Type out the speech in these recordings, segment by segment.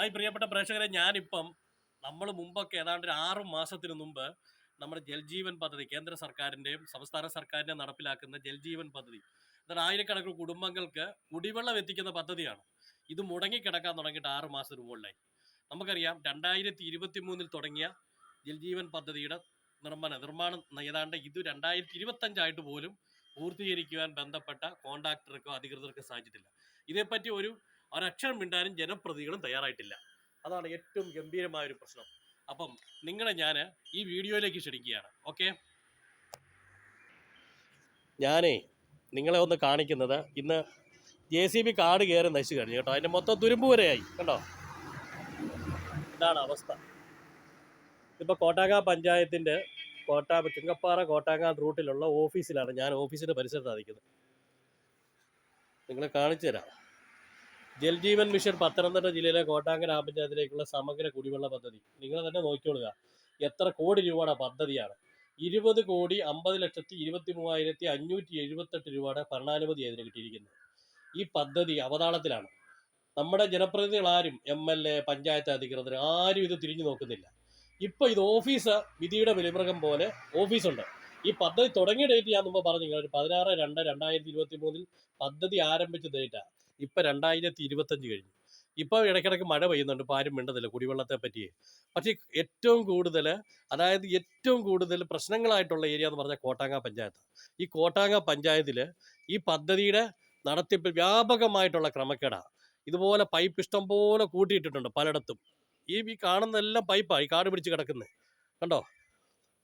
Hi പ്രിയപ്പെട്ട പ്രേക്ഷകരെ ഞാനിപ്പം നമ്മൾ മുമ്പൊക്കെ ഏതാണ്ട് ഒരു ആറു മാസത്തിന് മുമ്പ് നമ്മുടെ ജൽജീവൻ പദ്ധതി കേന്ദ്ര സർക്കാരിന്റെയും സംസ്ഥാന സർക്കാരിന്റെയും നടപ്പിലാക്കുന്ന ജൽജീവൻ പദ്ധതി എന്നാൽ ആയിരക്കണക്കിന് കുടുംബങ്ങൾക്ക് കുടിവെള്ളം എത്തിക്കുന്ന പദ്ധതിയാണ്. ഇത് മുടങ്ങിക്കിടക്കാൻ തുടങ്ങിയിട്ട് ആറ് മാസത്തിന് മുകളിലായി. നമുക്കറിയാം രണ്ടായിരത്തി ഇരുപത്തി മൂന്നിൽ തുടങ്ങിയ ജൽജീവൻ പദ്ധതിയുടെ നിർമ്മാണ നിർമ്മാണം ഏതാണ്ട് ഇത് രണ്ടായിരത്തി ഇരുപത്തഞ്ചായിട്ട് പോലും പൂർത്തീകരിക്കുവാൻ ബന്ധപ്പെട്ട കോൺട്രാക്ടർക്കോ അധികൃതർക്കോ സാധിച്ചിട്ടില്ല. ഇതേപ്പറ്റി ഒരു ഒരക്ഷരം മിണ്ടാനും ജനപ്രതികളും തയ്യാറായിട്ടില്ല. അതാണ് ഏറ്റവും ഗംഭീരമായ ഒരു പ്രശ്നം. അപ്പം നിങ്ങളെ ഞാൻ ഈ വീഡിയോയിലേക്ക് ക്ഷണിക്കുകയാണ്. ഓക്കെ? ഞാനേ നിങ്ങളെ ഒന്ന് കാണിക്കുന്നത് ഇന്ന് ജെ സി ബി കാട് കയറി നശിച്ചു കഴിഞ്ഞു കേട്ടോ. അതിന്റെ മൊത്തം തുരുമ്പ് വരെയായി കണ്ടോ? ഇതാണ് അവസ്ഥ. ഇപ്പോൾ കോട്ടാങ്ങ പഞ്ചായത്തിന്റെ കോട്ടാ ചുങ്കപ്പാറ കോട്ടാങ്ക റൂട്ടിലുള്ള ഓഫീസിലാണ് ഞാൻ ഓഫീസിന്റെ പരിസരത്താണ് നിൽക്കുന്നത്. നിങ്ങളെ കാണിച്ചു തരാം. ജൽജീവൻ മിഷൻ പത്തനംതിട്ട ജില്ലയിലെ കോട്ടാങ്ങ ഗ്രാമപഞ്ചായത്തിലേക്കുള്ള സമഗ്ര കുടിവെള്ള പദ്ധതി. നിങ്ങൾ തന്നെ നോക്കിക്കൊള്ളുക. എത്ര കോടി രൂപയുടെ പദ്ധതിയാണ്. ഇരുപത് കോടി അമ്പത് ലക്ഷത്തി ഇരുപത്തി മൂവായിരത്തി അഞ്ഞൂറ്റി എഴുപത്തെട്ട് രൂപയുടെ ഭരണാനുമതി അതിന് കിട്ടിയിരിക്കുന്നത്. ഈ പദ്ധതി അവതാളത്തിലാണ്. നമ്മുടെ ജനപ്രതിനിധികൾ ആരും എം എൽ എ പഞ്ചായത്ത് അധികൃതർ ആരും ഇത് തിരിഞ്ഞു നോക്കുന്നില്ല. ഇപ്പൊ ഇത് ഓഫീസ് വിധിയുടെ വെളിമൃഗം പോലെ ഓഫീസുണ്ട്. ഈ പദ്ധതി തുടങ്ങിയ ഡേറ്റ് ഞാൻ മുമ്പ് പറഞ്ഞു പതിനാറ് രണ്ട് രണ്ടായിരത്തി ഇരുപത്തി മൂന്നിൽ പദ്ധതി ആരംഭിച്ച ഡേറ്റാ ഇപ്പൊ രണ്ടായിരത്തി ഇരുപത്തഞ്ച് കഴിഞ്ഞു. ഇപ്പോൾ ഇടയ്ക്കിടയ്ക്ക് മഴ പെയ്യുന്നുണ്ട്. ഇപ്പൊ ആരും മിണ്ടതില്ല കുടിവെള്ളത്തെ പറ്റി പക്ഷേ ഏറ്റവും കൂടുതൽ അതായത് ഏറ്റവും കൂടുതൽ പ്രശ്നങ്ങളായിട്ടുള്ള ഏരിയ എന്ന് പറഞ്ഞാൽ കോട്ടാങ്ങ പഞ്ചായത്ത്. ഈ കോട്ടാങ്ങ പഞ്ചായത്തിൽ ഈ പദ്ധതിയുടെ നടത്തിപ്പിൽ വ്യാപകമായിട്ടുള്ള ക്രമക്കേടാ. ഇതുപോലെ പൈപ്പ് ഇഷ്ടം പോലെ കൂട്ടിയിട്ടിട്ടുണ്ട് പലയിടത്തും. ഈ ഈ കാണുന്നതെല്ലാം പൈപ്പാണ് ഈ കാട് പിടിച്ച് കിടക്കുന്നത് കണ്ടോ?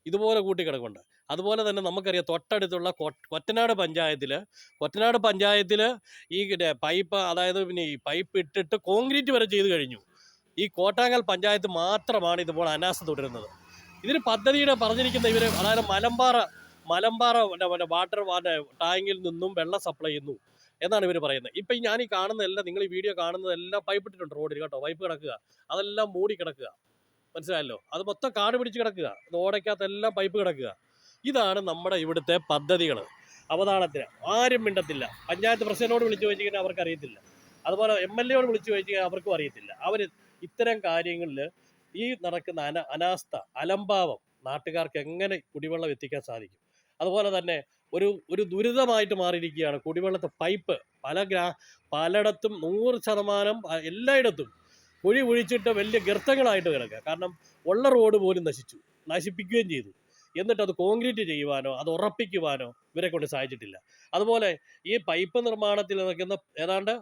ഇതുപോലെ കൂട്ടി കിടക്കുന്നുണ്ട് അതുപോലെ തന്നെ നമുക്കറിയാം തൊട്ടടുത്തുള്ള കൊറ്റനാട് പഞ്ചായത്തിൽ കൊറ്റനാട് പഞ്ചായത്തിൽ ഈ പൈപ്പ് അതായത് പിന്നെ ഈ പൈപ്പ് ഇട്ടിട്ട് കോൺക്രീറ്റ് വരെ ചെയ്തു കഴിഞ്ഞു. ഈ കോട്ടാങ്ങൽ പഞ്ചായത്ത് മാത്രമാണ് ഇതുപോലെ അനാസ്ഥ തുടരുന്നത്. ഇതിന് പദ്ധതിയുടെ പറഞ്ഞിരിക്കുന്ന ഇവർ അതായത് മലമ്പാറ മലമ്പാറ വാട്ടർ ടാങ്കിൽ നിന്നും വെള്ളം സപ്ലൈ ചെയ്യുന്നു എന്നാണ് ഇവർ പറയുന്നത്. ഇപ്പം ഞാൻ ഈ കാണുന്നതെല്ലാം നിങ്ങൾ ഈ വീഡിയോ കാണുന്നതെല്ലാം പൈപ്പ് ഇട്ടിട്ടുണ്ട് റോഡിൽ കേട്ടോ പൈപ്പ് കിടക്കുക അതെല്ലാം മൂടി കിടക്കുക. മനസ്സിലായല്ലോ? അത് മൊത്തം കാട് പിടിച്ച് കിടക്കുക അത് ഓടയ്ക്കകത്തെല്ലാം പൈപ്പ് കിടക്കുക. ഇതാണ് നമ്മുടെ ഇവിടുത്തെ പദ്ധതികൾ അവതാളത്തിന്. ആരും മിണ്ടത്തില്ല. പഞ്ചായത്ത് പ്രസിഡന്റിനോട് വിളിച്ചു ചോദിച്ചിട്ട് അവർക്ക് അറിയത്തില്ല അതുപോലെ എം എൽ എയോട് വിളിച്ചു ചോദിച്ചാൽ അവർക്കും അറിയത്തില്ല. അവർ ഇത്തരം കാര്യങ്ങളിൽ ഈ നടക്കുന്ന അന അനാസ്ഥ അലംഭാവം നാട്ടുകാർക്ക് എങ്ങനെ കുടിവെള്ളം എത്തിക്കാൻ സാധിക്കും? അതുപോലെ തന്നെ ഒരു ഒരു ദുരിതമായിട്ട് മാറിയിരിക്കുകയാണ് കുടിവെള്ളത്തെ പൈപ്പ്. പല ഗ്രാ പലയിടത്തും നൂറ് ശതമാനം എല്ലായിടത്തും കുഴി കുഴിച്ചിട്ട് വലിയ ഗർത്തങ്ങളായിട്ട് കിടക്കുക. കാരണം ഉള്ള റോഡ് പോലും നശിച്ചു നശിപ്പിക്കുകയും ചെയ്തു. എന്നിട്ട് അത് കോൺക്രീറ്റ് ചെയ്യുവാനോ അത് ഉറപ്പിക്കുവാനോ ഇവരെ കൊണ്ട് സാധിച്ചിട്ടില്ല. അതുപോലെ ഈ പൈപ്പ് നിർമ്മാണത്തിൽ നിൽക്കുന്ന ഏതാണ്ട്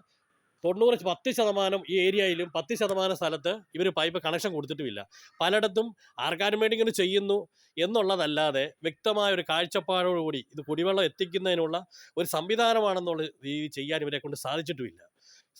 തൊണ്ണൂറ് പത്ത് ശതമാനം ഈ ഏരിയയിലും പത്ത് ശതമാനം സ്ഥലത്ത് ഇവർ പൈപ്പ് കണക്ഷൻ കൊടുത്തിട്ടുമില്ല. പലയിടത്തും ആർക്കാരും വേണ്ടി ഇങ്ങനെ ചെയ്യുന്നു എന്നുള്ളതല്ലാതെ വ്യക്തമായ ഒരു കാഴ്ചപ്പാടോടുകൂടി ഇത് കുടിവെള്ളം എത്തിക്കുന്നതിനുള്ള ഒരു സംവിധാനമാണെന്നുള്ള രീതി ചെയ്യാൻ ഇവരെ കൊണ്ട് സാധിച്ചിട്ടുമില്ല.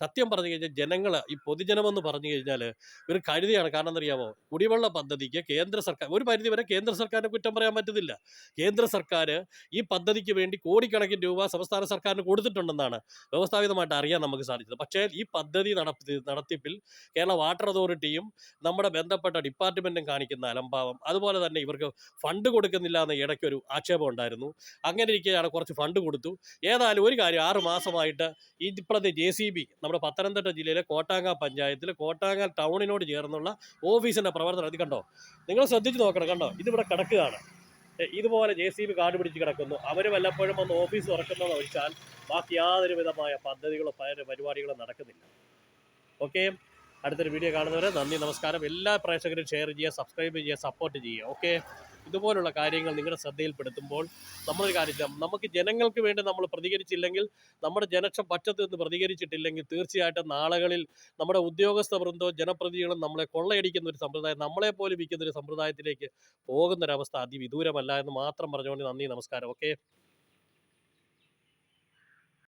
സത്യം പറഞ്ഞു കഴിഞ്ഞാൽ ജനങ്ങൾ ഈ പൊതുജനമെന്ന് പറഞ്ഞു കഴിഞ്ഞാൽ ഒരു കരുതിയാണ്. കാരണം എന്നറിയാമോ കുടിവെള്ള പദ്ധതിക്ക് കേന്ദ്ര സർക്കാർ ഒരു പരിധി വരെ കേന്ദ്ര സർക്കാരിനെ കുറ്റം പറയാൻ പറ്റുന്നില്ല കേന്ദ്ര സർക്കാർ ഈ പദ്ധതിക്ക് വേണ്ടി കോടിക്കണക്കിന് രൂപ സംസ്ഥാന സർക്കാരിന് കൊടുത്തിട്ടുണ്ടെന്നാണ് വ്യവസ്ഥാപിതമായിട്ട് അറിയാൻ നമുക്ക് സാധിച്ചത്. പക്ഷേ ഈ പദ്ധതി നടത്തി നടത്തിപ്പിൽ കേരള വാട്ടർ അതോറിറ്റിയും നമ്മുടെ ബന്ധപ്പെട്ട ഡിപ്പാർട്ട്മെന്റും കാണിക്കുന്ന അലംഭാവം അതുപോലെ തന്നെ ഇവർക്ക് ഫണ്ട് കൊടുക്കുന്നില്ല എന്ന ഇടയ്ക്കൊരു ആക്ഷേപം ഉണ്ടായിരുന്നു. അങ്ങനെ ഇരിക്കുകയാണ് കുറച്ച് ഫണ്ട് കൊടുത്തു. ഏതായാലും ഒരു കാര്യം ആറ് മാസമായിട്ട് ഈ ഇപ്പോഴത്തെ ജെ സി ബി നമ്മുടെ പത്തനംതിട്ട ജില്ലയിലെ കോട്ടാങ്ങ പഞ്ചായത്തിൽ കോട്ടാങ്ങ ടൗണിനോട് ചേർന്നുള്ള ഓഫീസിന്റെ പ്രവർത്തനം ഇത് കണ്ടോ? നിങ്ങൾ ശ്രദ്ധിച്ച് നോക്കണം കണ്ടോ? ഇതിവിടെ കിടക്കുകയാണ്. ഇതുപോലെ ജെ സി ബി കാട് പിടിച്ച് കിടക്കുന്നു. അവർ വല്ലപ്പോഴും വന്ന് ഓഫീസ് തുറക്കുന്നതെന്ന് ഒഴിച്ചാൽ ബാക്കി യാതൊരു വിധമായ പദ്ധതികളോ പരിപാടികളോ നടക്കുന്നില്ല. ഓക്കെ? അടുത്തൊരു വീഡിയോ കാണുന്നവരെ നന്ദി നമസ്കാരം. എല്ലാ പ്രേക്ഷകരും ഷെയർ ചെയ്യുക സബ്സ്ക്രൈബ് ചെയ്യുക സപ്പോർട്ട് ചെയ്യുക ഓക്കെ ഇതുപോലുള്ള കാര്യങ്ങൾ നിങ്ങളുടെ ശ്രദ്ധയിൽപ്പെടുത്തുമ്പോൾ നമ്മളൊരു കാര്യം നമുക്ക് ജനങ്ങൾക്ക് വേണ്ടി നമ്മൾ പ്രതികരിച്ചില്ലെങ്കിൽ നമ്മുടെ ജനക്ഷം പക്ഷത്ത് നിന്ന് പ്രതികരിച്ചിട്ടില്ലെങ്കിൽ തീർച്ചയായിട്ടും നാളുകളിൽ നമ്മുടെ ഉദ്യോഗസ്ഥ വൃന്ദവും ജനപ്രതിനിധികളും നമ്മളെ കൊള്ളയടിക്കുന്ന ഒരു സമ്പ്രദായം നമ്മളെ പോലെ വിൽക്കുന്ന ഒരു സമ്പ്രദായത്തിലേക്ക് പോകുന്നൊരവസ്ഥ അതിവിദൂരമല്ല എന്ന് മാത്രം പറഞ്ഞുകൊണ്ട് നന്ദി നമസ്കാരം ഓക്കെ